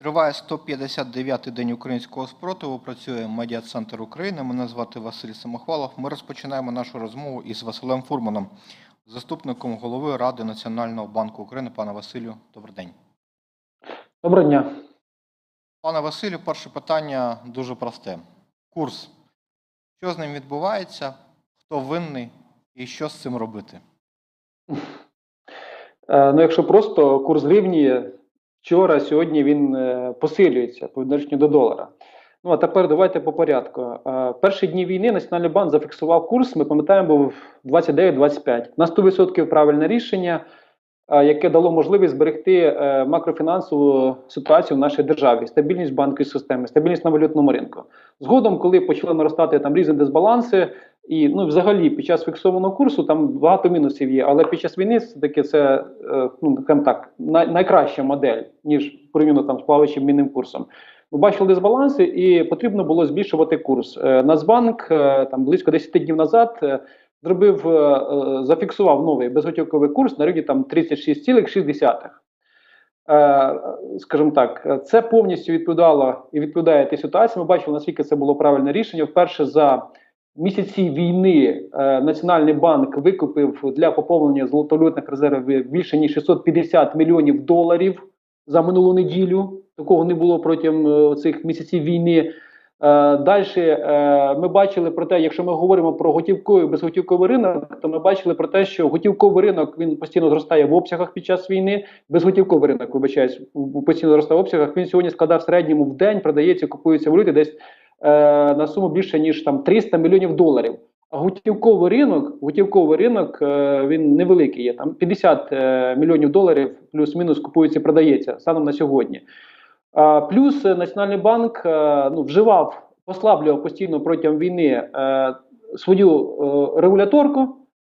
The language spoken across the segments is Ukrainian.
Триває 159-й день українського спротиву. Працює медіа-центр України. Мене звати Василь Самохвалов. Ми розпочинаємо нашу розмову із Василем Фурманом, заступником голови Ради Національного банку України. Пане Василю, добрий день. Доброго дня. Пане Василю, перше питання дуже просте: курс. Що з ним відбувається? Хто винний і що з цим робити? Е, Ну, якщо просто курс гривні вчора, сьогодні він е, посилюється по відношенню до долара. Ну а тепер давайте по порядку. Е, Перші дні війни Національний банк зафіксував курс, ми пам'ятаємо, був 29-25. На 100% правильне рішення, е, яке дало можливість зберегти макрофінансову ситуацію в нашій державі, стабільність банківської системи, стабільність на валютному ринку. Згодом, коли почали наростати там різні дисбаланси, і ну, взагалі, під час фіксованого курсу там багато мінусів є, але під час війни все-таки це е, ну, скажімо так, най, найкраща модель, ніж порівняно там з плаваючим мінним курсом. Ми бачили дисбаланси, і потрібно було збільшувати курс. Е, Нацбанк е, там близько 10 днів назад зробив, зафіксував новий безготівковий курс на рівні там 36,6. Е, скажімо так, це повністю відповідало і відповідає тій ситуації. Ми бачили, наскільки це було правильне рішення. Вперше за місяці війни е, Національний банк викупив для поповнення золотовалютних резервів більше ніж 650 мільйонів доларів за минулу неділю. Такого не було протягом е, цих місяців війни. Е, Далі ми бачили про те, якщо ми говоримо про готівковий безготівковий ринок, то ми бачили про те, що готівковий ринок він постійно зростає в обсягах під час війни. Безготівковий ринок, вибачаюсь, постійно зростає в обсягах. Він сьогодні складає в середньому в день, продається, купується валюти десь на суму більше ніж там 300 мільйонів доларів. А готівковий ринок, готівковий ринок е, він невеликий є. Там 50 е, мільйонів доларів плюс-мінус купується і продається станом на сьогодні. Плюс е, Національний банк е, ну, вживав, послаблював постійно протягом війни е, свою е, регуляторку,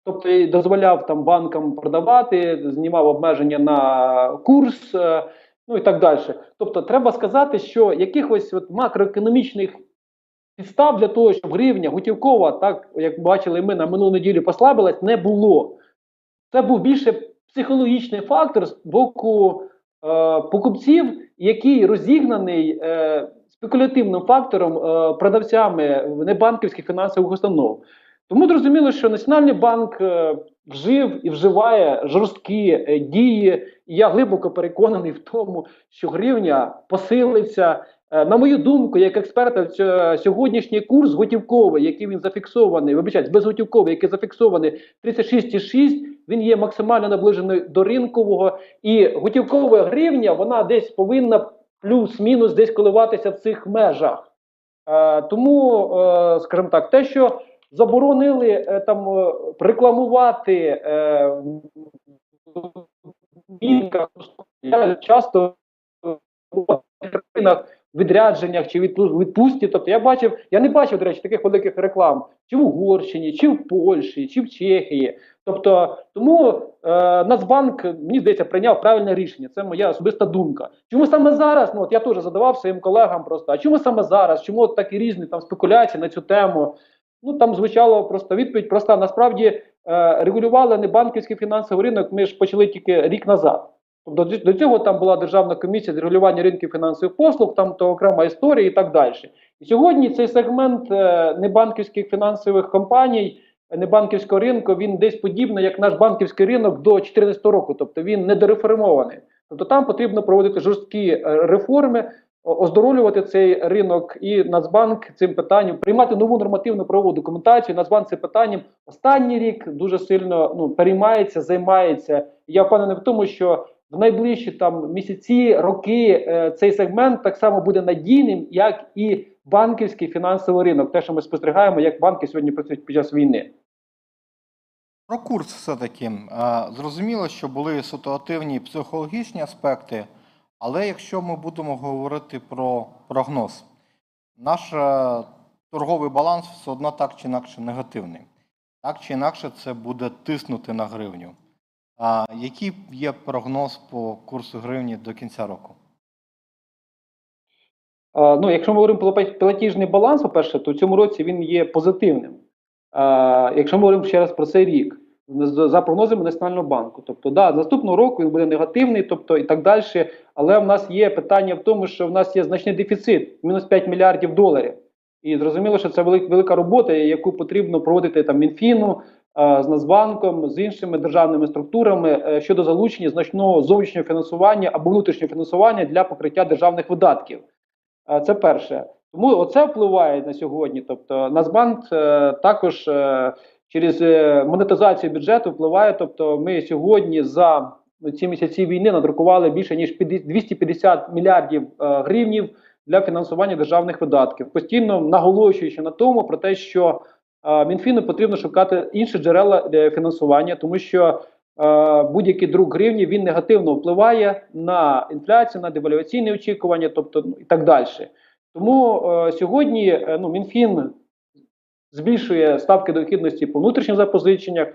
тобто дозволяв там банкам продавати, знімав обмеження на курс, е, ну і так далі. Тобто, треба сказати, що якихось от макроекономічних підстав для того, щоб гривня готівкова, так як бачили ми на минулу неділю, послабилась, не було. Це був більше психологічний фактор з боку е, покупців, який розігнаний е, спекулятивним фактором е, продавцями небанківських фінансових установ. Тому зрозуміло, що Національний банк е, вжив і вживає жорсткі е, дії. І я глибоко переконаний в тому, що гривня посилиться. Е, На мою думку, як експерта, сьогоднішній курс готівковий, який він зафіксований, вибачайте, безготівковий, який зафіксований 36,6, він є максимально наближений до ринкового. І готівкова гривня, вона десь повинна плюс-мінус десь коливатися в цих межах. Е, тому, е, скажімо так, те, що заборонили е, там е, рекламувати е, часто в країнах відрядженнях чи відпу- відпустці. Тобто я бачив, я не бачив, до речі, таких великих реклам чи в Угорщині, чи в Польщі, чи в Чехії. Тобто, тому е, Нацбанк, мені здається, прийняв правильне рішення. Це моя особиста думка. Чому саме зараз? Ну от я теж задавав своїм колегам просто, а чому саме зараз? Чому от такі різні там спекуляції на цю тему? Ну там звучало просто відповідь проста. Насправді е, регулювали не банківський фінансовий ринок. Ми ж почали тільки рік назад. До- до цього там була державна комісія з регулювання ринків фінансових послуг, там то окрема історія і так далі. І сьогодні цей сегмент е, небанківських фінансових компаній, е, небанківського ринку, він десь подібний, як наш банківський ринок до 2014 року, тобто він недореформований. Тобто там потрібно проводити жорсткі е, реформи, оздоровлювати цей ринок і Нацбанк цим питанням, приймати нову нормативну правову документацію. Нацбанк цим питанням останній рік дуже сильно ну, переймається, займається. Я впевнений в тому, що в найближчі там місяці, роки е, цей сегмент так само буде надійним, як і банківський фінансовий ринок. Те, що ми спостерігаємо, як банки сьогодні працюють під час війни. Про курс все-таки. Е, Зрозуміло, що були ситуативні психологічні аспекти, але якщо ми будемо говорити про прогноз, наш е, торговий баланс все одно так чи інакше негативний. Так чи інакше це буде тиснути на гривню. А який є прогноз по курсу гривні до кінця року? Е, Ну, якщо ми говоримо про платіжний баланс, по-перше, то в цьому році він є позитивним. Е, Якщо ми говоримо ще раз про цей рік, за прогнозами Національного банку, тобто да, наступного року він буде негативний, тобто і так далі. Але в нас є питання в тому, що в нас є значний дефіцит, мінус 5 мільярдів доларів. І зрозуміло, що це велик- велика робота, яку потрібно проводити там Мінфіну з Нацбанком, з іншими державними структурами е, щодо залучення значного зовнішнього фінансування або внутрішнього фінансування для покриття державних видатків. Е, Це перше. Тому оце впливає на сьогодні. Тобто Нацбанк е, також е, через е, монетизацію бюджету впливає. Тобто, ми сьогодні за ці місяці війни надрукували більше ніж 50 250 мільярдів е, гривнів для фінансування державних видатків, постійно наголошуючи на тому про те, що е, Мінфіну потрібно шукати інші джерела фінансування, тому що будь-який друг гривні він негативно впливає на інфляцію, на девальваційні очікування, тобто ну, і так далі. Тому е, сьогодні е, ну, Мінфін збільшує ставки дохідності по внутрішніх запозиченнях.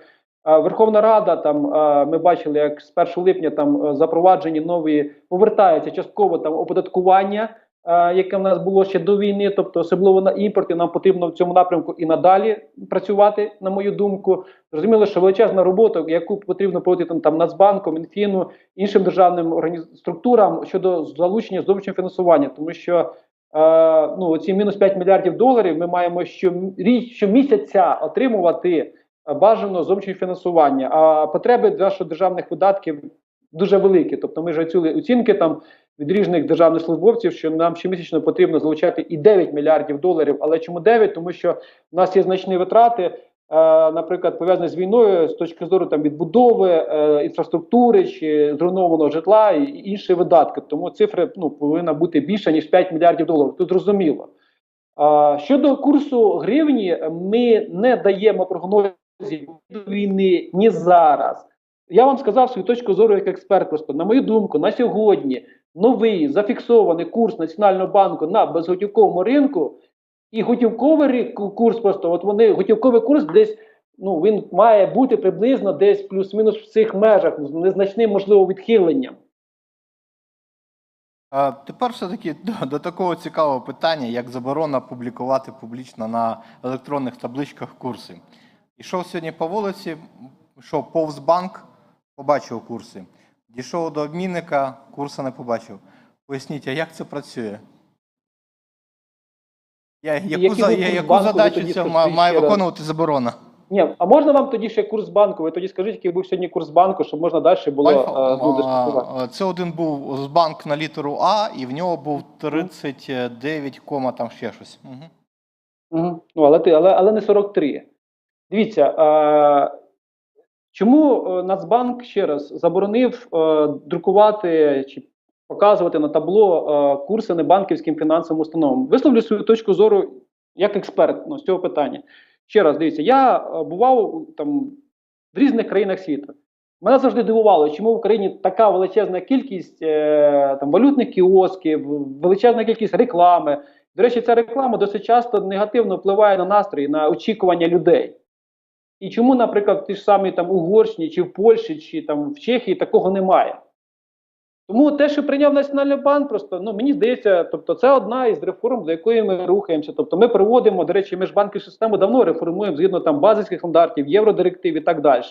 Верховна Рада там ми бачили, як з 1 липня там е, запроваджені нові повертається частково там оподаткування, яке в нас було ще до війни, тобто особливо на імпорті. Нам потрібно в цьому напрямку і надалі працювати, на мою думку. Зрозуміло, що величезна робота, яку потрібно проводити там, там Нацбанку, Мінфіну, іншим державним організ... структурам щодо залучення зовнішнього фінансування, тому що е, ну ці мінус 5 мільярдів доларів ми маємо щомісяця отримувати е, бажано зовнішнє фінансування. А потреби наших державних видатків дуже великі. Тобто, ми ж оцінили оцінки там від різних державних службовців, що нам щомісячно потрібно залучати і 9 мільярдів доларів. Але чому 9? Тому що в нас є значні витрати. е, Наприклад, пов'язані з війною з точки зору там відбудови е, інфраструктури чи зруйнованого житла і інші видатки. Тому цифри ну повинна бути більше ніж 5 мільярдів доларів. Тут зрозуміло. Щодо курсу гривні, ми не даємо прогнозів війни ні зараз. Я вам сказав свою точку зору як експерт. Просто на мою думку, на сьогодні новий зафіксований курс Національного банку на безготівковому ринку і готівковий курс, просто от вони готівковий курс десь. Ну він має бути приблизно десь плюс-мінус в цих межах з незначним можливо відхиленням. А тепер все-таки до, до такого цікавого питання, як заборона публікувати публічно на електронних табличках курси. Ішов сьогодні по вулиці, йшов повз банк, побачив курси. Дійшов до обмінника, курси не побачив. Поясніть, а як це працює? Я, яку, за, я, яку банку, задачу це має, виконувати заборона? Ні, а можна вам тоді ще курс банку? Ви тоді скажіть, який був сьогодні курс банку, щоб можна далі було Альфа, е, ну, дискутувати. Це один був з банк на літеру А, і в нього був 39, кома там ще щось. Угу. Угу. Ну, але, ти, але, але не 43. Дивіться, е, чому е, Нацбанк ще раз заборонив е, друкувати чи показувати на табло е, курси небанківським фінансовим установам? Висловлю свою точку зору як експерт ну, з цього питання. Ще раз дивіться, я бував там в різних країнах світу. Мене завжди дивувало, чому в Україні така величезна кількість е, там валютних кіосків, величезна кількість реклами. До речі, ця реклама досить часто негативно впливає на настрої, на очікування людей. І чому, наприклад, ті ж самі там Угорщині, чи в Польщі, чи там в Чехії такого немає? Тому те, що прийняв Національний банк, просто ну мені здається, тобто це одна із реформ, до якої ми рухаємося. Тобто ми проводимо, до речі, ми ж систему давно реформуємо згідно там базових стандартів, євродиректив і так далі.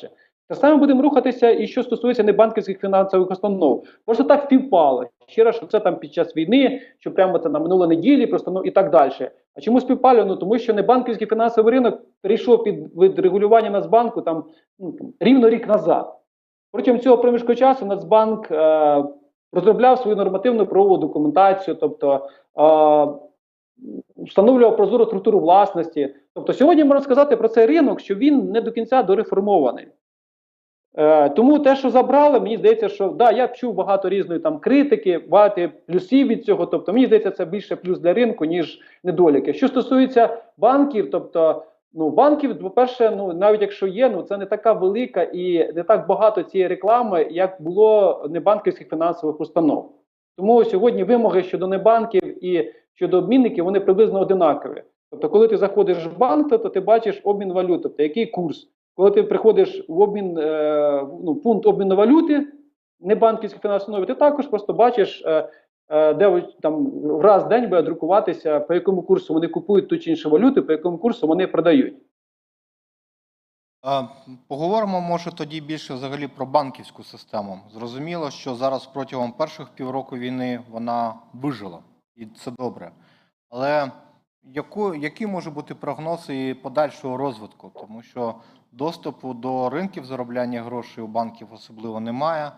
Так само будемо рухатися і що стосується небанківських фінансових установ. Просто так співпало. Ще раз, що це там під час війни, що прямо це на минулої неділі, просто ну і так далі. А чому співпало? Ну тому що небанківський фінансовий ринок перейшов під від регулювання Нацбанку там, ну, рівно рік назад. Протягом цього проміжку часу Нацбанк е, розробляв свою нормативну правову документацію, тобто е, встановлював прозору структуру власності. Тобто, сьогодні можна сказати про цей ринок, що він не до кінця дореформований. Е, тому те, що забрали, мені здається, що да, я чув багато різної там критики, багато плюсів від цього. Тобто, мені здається, це більше плюс для ринку, ніж недоліки. Що стосується банків, тобто, ну банків, по-перше, ну навіть якщо є, ну це не така велика і не так багато цієї реклами, як було небанківських фінансових установ. Тому сьогодні вимоги щодо небанків і щодо обмінників вони приблизно одинакові. Тобто, коли ти заходиш в банк, то, ти бачиш обмін валют, тобто який курс. Коли ти приходиш в обмін, е, ну, пункт обміну валюти, не банківських фінансових установ, ти також просто бачиш, е, е, де там раз в день буде друкуватися, по якому курсу вони купують ту чи іншу валюту, по якому курсу вони продають. Поговоримо, може, тоді більше взагалі про банківську систему. Зрозуміло, що зараз протягом перших півроку війни вона вижила, і це добре. Але яку, які можуть бути прогнози і подальшого розвитку? Тому що доступу до ринків заробляння грошей у банків особливо немає.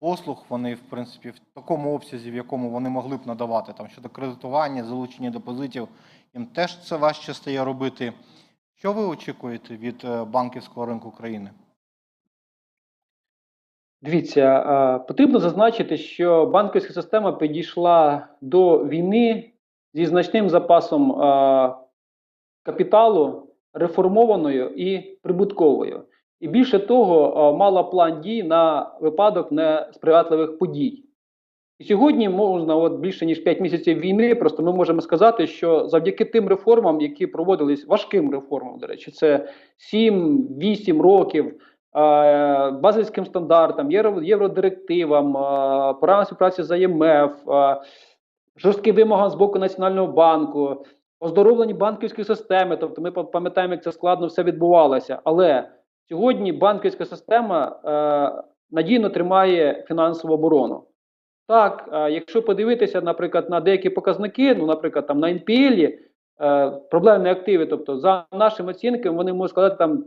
Послуг вони, в принципі, в такому обсязі, в якому вони могли б надавати, там щодо кредитування, залучення депозитів, їм теж це важче стає робити. Що ви очікуєте від е, банківського ринку країни? Дивіться, потрібно зазначити, що банківська система підійшла до війни зі значним запасом капіталу, реформованою і прибутковою. І більше того, е, мала план дій на випадок несприятливих подій. І сьогодні можна, от більше ніж 5 місяців війни, просто ми можемо сказати, що завдяки тим реформам, які проводились важким реформам, до речі, це 7-8 років, е, базильським стандартам, євро, євродирективам, е, програмам співпраці з ІМФ, е, жорстким вимогам з боку Національного банку, оздоровлені банківської системи. Тобто ми пам'ятаємо, як це складно все відбувалося. Але сьогодні банківська система е, надійно тримає фінансову оборону. Так, е, якщо подивитися, наприклад, на деякі показники, ну, наприклад, там на NPL, е, проблемні активи, тобто за нашими оцінками, вони можуть складати там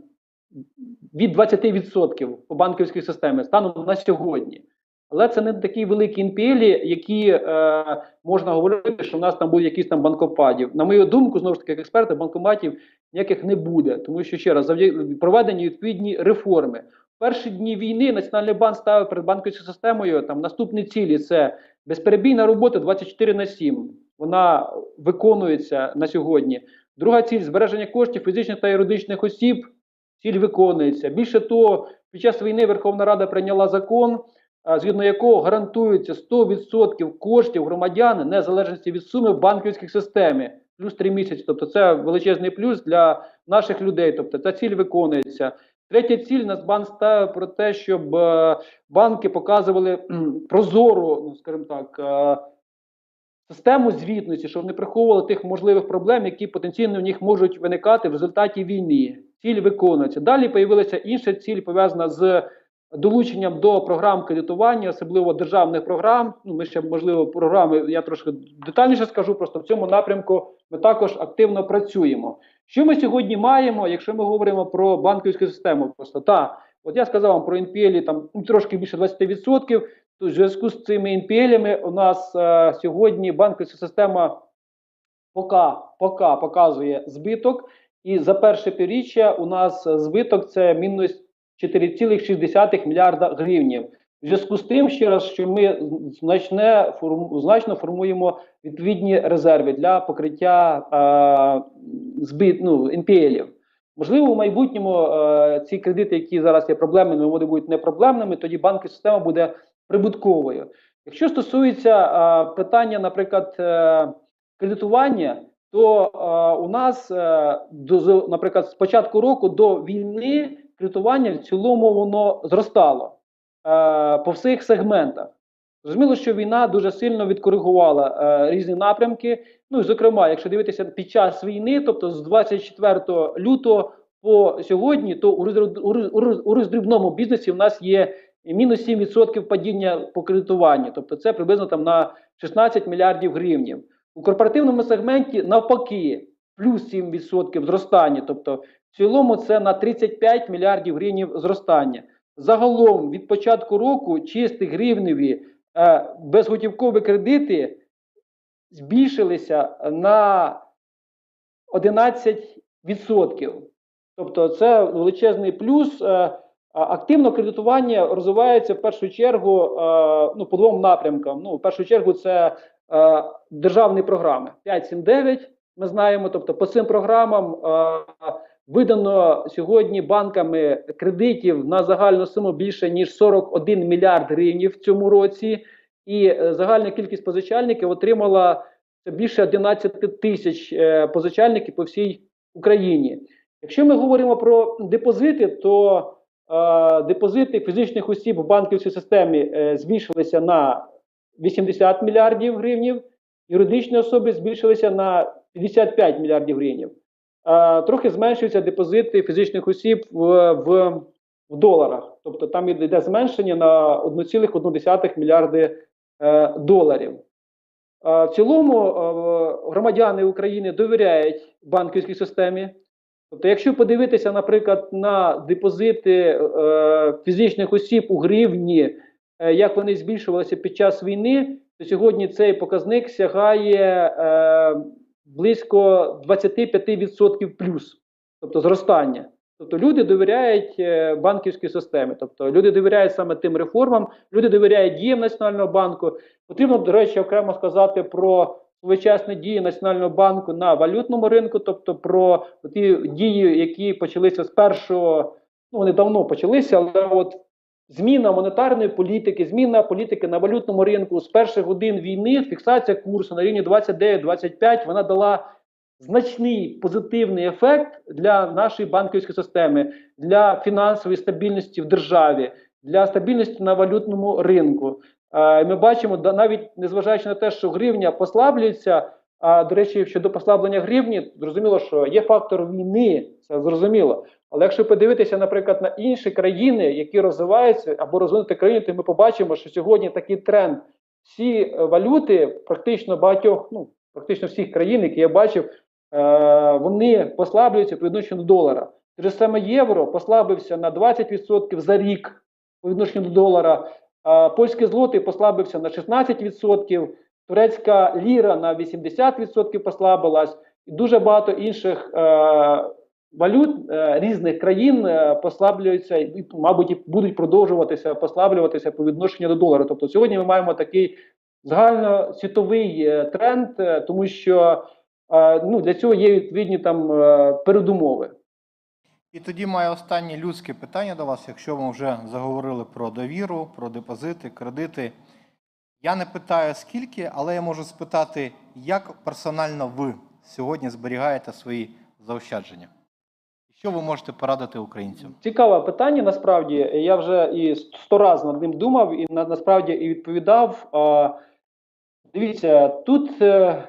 від 20% по банківській системі станом на сьогодні. Але це не такі великі NPL, які е, можна говорити, що в нас там буде якісь там банкопадів. На мою думку, знову ж таки, як експерти, банкоматів ніяких не буде, тому що ще раз проведені відповідні реформи. В перші дні війни Національний банк ставив перед банківською системою там наступні цілі: це безперебійна робота 24 на 7. Вона виконується на сьогодні. Друга ціль збереження коштів фізичних та юридичних осіб. Ціль виконується. Більше того, під час війни Верховна Рада прийняла закон, згідно якого гарантується 100% коштів громадян незалежності від суми в банківській системі. Плюс 3 місяці. Тобто це величезний плюс для наших людей. Тобто ця ціль виконується. Третя ціль Нацбанк ставив про те, щоб е, банки показували прозору, ну скажімо так, е, систему звітності, щоб не приховували тих можливих проблем, які потенційно в них можуть виникати в результаті війни. Ціль виконується. Далі появилася інша ціль, пов'язана з долученням до програм кредитування, особливо державних програм. Ну, ми ще можливо програми. Я трошки детальніше скажу. Просто в цьому напрямку ми також активно працюємо. Що ми сьогодні маємо, якщо ми говоримо про банківську систему? Просто та от я сказав вам про NPL, там трошки більше 20%. То в зв'язку з цими NPL у нас е, сьогодні банківська система поки, поки показує збиток, і за перше півріччя у нас збиток це мінус 4,6 мільярда гривнів. В зв'язку з тим, ще раз, що ми значне значно формуємо відповідні резерви для покриття е, збит, ну, NPL-ів. Можливо, в майбутньому е, ці кредити, які зараз є проблемними, вони будуть не проблемними, тоді банківська система буде прибутковою. Якщо стосується е, питання, наприклад, е, кредитування, то е, у нас, е, до, наприклад, з початку року до війни кредитування в цілому воно зростало е, по всіх сегментах. Зрозуміло, що війна дуже сильно відкоригувала е, різні напрямки. Ну і зокрема, якщо дивитися під час війни, тобто з 24 лютого по сьогодні, то у, у, у, роздрібному бізнесі в нас є мінус 7% падіння по кредитуванню, тобто це приблизно там на 16 мільярдів гривнів. У корпоративному сегменті навпаки плюс 7% зростання, тобто цілому це на 35 мільярдів гривень зростання. Загалом від початку року чисті гривневі е, безготівкові кредити збільшилися на 11%. Тобто це величезний плюс. Е, Активно кредитування розвивається в першу чергу е, ну, по двом напрямкам. Ну, в першу чергу, це державні програми 5.7.9, Ми знаємо. Тобто, по цим програмам видано сьогодні банками кредитів на загальну суму більше ніж 41 мільярд гривень в цьому році, і е, загальна кількість позичальників отримала більше 11 тисяч е, позичальників по всій Україні. Якщо ми говоримо про депозити, то е, депозити фізичних осіб в банківській системі е, збільшилися на 80 мільярдів гривнів, юридичні особи збільшилися на 55 мільярдів гривень. Е, трохи зменшуються депозити фізичних осіб в, в, в доларах. Тобто там йде зменшення на 1,1 мільярди е, доларів. Е, В цілому громадяни України довіряють банківській системі. Тобто, якщо подивитися, наприклад, на депозити фізичних осіб у гривні, як вони збільшувалися під час війни, то сьогодні цей показник сягає близько 25% плюс, тобто зростання. Тобто люди довіряють е, банківській системі, тобто люди довіряють саме тим реформам, люди довіряють діям Національного банку. Потрібно, до речі, окремо сказати про своєчасні дії Національного банку на валютному ринку, тобто про ті дії, які почалися з першого, ну вони давно почалися, але от зміна монетарної політики, зміна політики на валютному ринку з перших годин війни, фіксація курсу на рівні 29-25, вона дала значний позитивний ефект для нашої банківської системи, для фінансової стабільності в державі, для стабільності на валютному ринку. Е, Ми бачимо, навіть незважаючи на те, що гривня послаблюється. А до речі, щодо послаблення гривні, зрозуміло, що є фактор війни, це зрозуміло. Але якщо подивитися, наприклад, на інші країни, які розвиваються або розвинуті країни, то ми побачимо, що сьогодні такий тренд. Всі е, валюти, практично багатьох, ну практично всіх країн, які я бачив, е, вони послаблюються по відношенню до долара. Те ж саме євро послабився на 20% за рік по відношенню до долара. А польський злотий послабився на 16%, турецька ліра на 80% послабилась, і дуже багато інших е, валют е, різних країн е, послаблюються і, мабуть, і будуть продовжуватися послаблюватися по відношенню до долара. Тобто сьогодні ми маємо такий загальносвітовий е, тренд, тому що ну, для цього є відповідні там передумови. І тоді маю останнє людське питання до вас, якщо ми вже заговорили про довіру, про депозити, кредити. Я не питаю скільки, але я можу спитати, як персонально ви сьогодні зберігаєте свої заощадження? Що ви можете порадити українцям? Цікаве питання. Насправді я вже і сто разів над ним думав, і на, насправді і відповідав. Дивіться, тут е,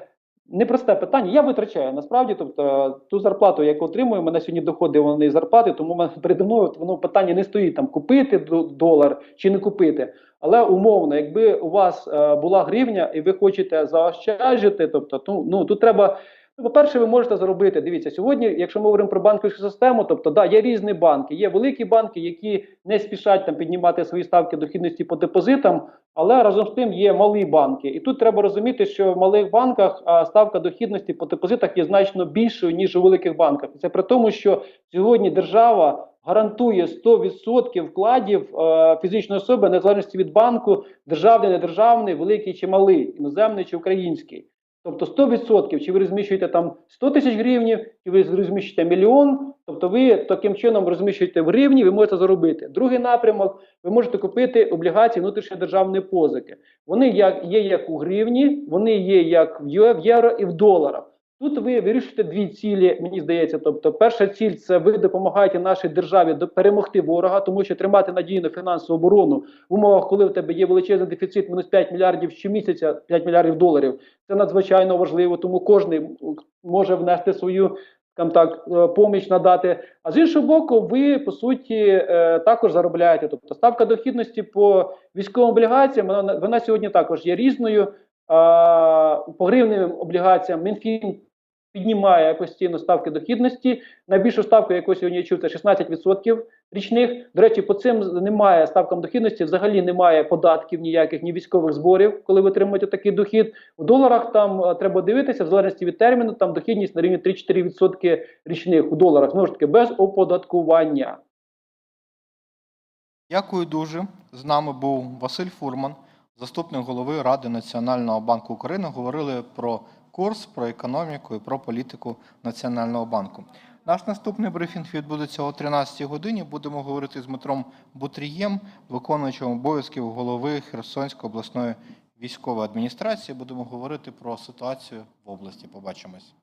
непросте питання. Я витрачаю насправді, тобто ту зарплату, яку отримую, мене сьогодні доходить вони зарплати, тому передо мною воно питання не стоїть там купити долар чи не купити. Але умовно, якби у вас е, була гривня і ви хочете заощаджити, тобто ту, ну тут треба. По-перше, ви можете заробити. Дивіться, сьогодні, якщо ми говоримо про банківську систему, тобто да, є різні банки. Є великі банки, які не спішать там піднімати свої ставки дохідності по депозитам, але разом з тим є малі банки. І тут треба розуміти, що в малих банках ставка дохідності по депозитах є значно більшою ніж у великих банках. Це при тому, що сьогодні держава гарантує 100% вкладів фізичної особи незалежності від банку, державний, недержавний, великий чи малий, іноземний чи український. Тобто 100%, чи ви розміщуєте там 100 тисяч гривнів, чи ви розміщуєте мільйон, тобто ви таким чином розміщуєте в гривні, ви можете заробити. Другий напрямок, ви можете купити облігації внутрішньої державної позики. Вони є як у гривні, вони є як в євро і в доларах. Тут ви вирішуєте дві цілі, мені здається. Тобто, перша ціль це ви допомагаєте нашій державі перемогти ворога, тому що тримати надійну фінансову оборону в умовах, коли в тебе є величезний дефіцит, мінус 5 мільярдів щомісяця, 5 мільярдів доларів. Це надзвичайно важливо, тому кожен може внести свою скажімо так, е, поміч надати. А з іншого боку, ви по суті е, також заробляєте. Тобто ставка дохідності по військовим облігаціям вона, вона сьогодні також є різною. По гривневим облігаціям Мінфін піднімає постійно ставки дохідності. Найбільшу ставку, яку сьогодні я чув, це 16% річних. До речі, по цим немає ставкам дохідності, взагалі немає податків ніяких, ні військових зборів, коли ви отримуєте такий дохід. В доларах там е, треба дивитися, в залежності від терміну, там дохідність на рівні 3-4% річних у доларах. Знову ж таки, без оподаткування. Дякую дуже. З нами був Василь Фурман, заступник голови Ради Національного банку України. Говорили про курс, про економіку і про політику Національного банку. Наш наступний брифінг відбудеться о 13 годині. Будемо говорити з Дмитром Бутрієм, виконуючим обов'язків голови Херсонської обласної військової адміністрації. Будемо говорити про ситуацію в області. Побачимось.